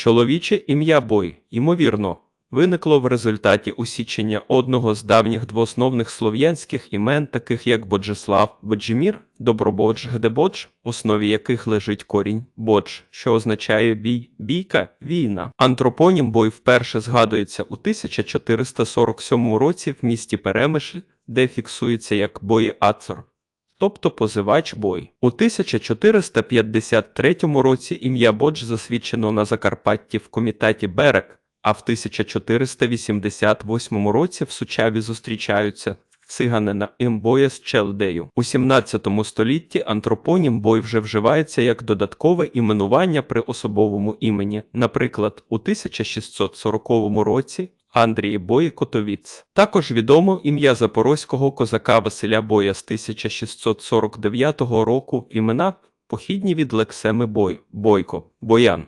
Чоловіче ім'я Бой, ймовірно, виникло в результаті усічення одного з давніх двоосновних слов'янських імен, таких як Боджеслав, Боджемір, Добрободж, Гдебодж, в основі яких лежить корінь Бодж, що означає бій, бійка, війна. Антропонім Бой вперше згадується у 1447 році в місті Перемишль, де фіксується як Бої Ацор тобто позивач бой. У 1453 році ім'я Бодж засвідчено на Закарпатті в комітеті Берек, а в 1488 році в Сучаві зустрічаються циганина імбоя з Челдею. У 17 столітті антропонім бой вже вживається як додаткове іменування при особовому імені. Наприклад, у 1640 році Андрій Бой Котовіц. Також відомо ім'я запорозького козака Василя Боя з 1649 року. Імена похідні від лексеми Бой, Бойко, Боян.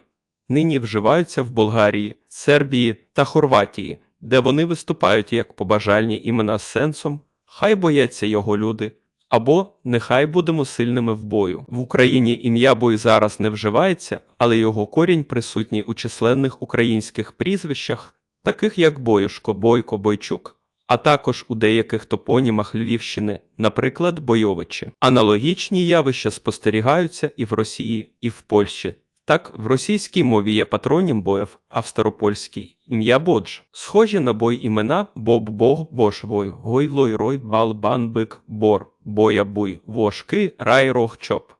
Нині вживаються в Болгарії, Сербії та Хорватії, де вони виступають як побажальні імена з сенсом Хай бояться його люди. Або нехай будемо сильними в бою. В Україні ім'я бой зараз не вживається, але його корінь присутній у численних українських прізвищах, таких як Боюшко, Бойко, Бойчук, а також у деяких топонімах Львівщини, наприклад, Бойовичі. Аналогічні явища спостерігаються і в Росії, і в Польщі. Так, в російській мові є патронім боїв, а в старопольській ім'я Бодж. Схожі на бой імена Боб, Бог, Бош, Вой, Гой, Лой, Рой, Вал, Бан, Бик, Бор, Боя, Буй, Вошки, Рай, Рог, Чоп.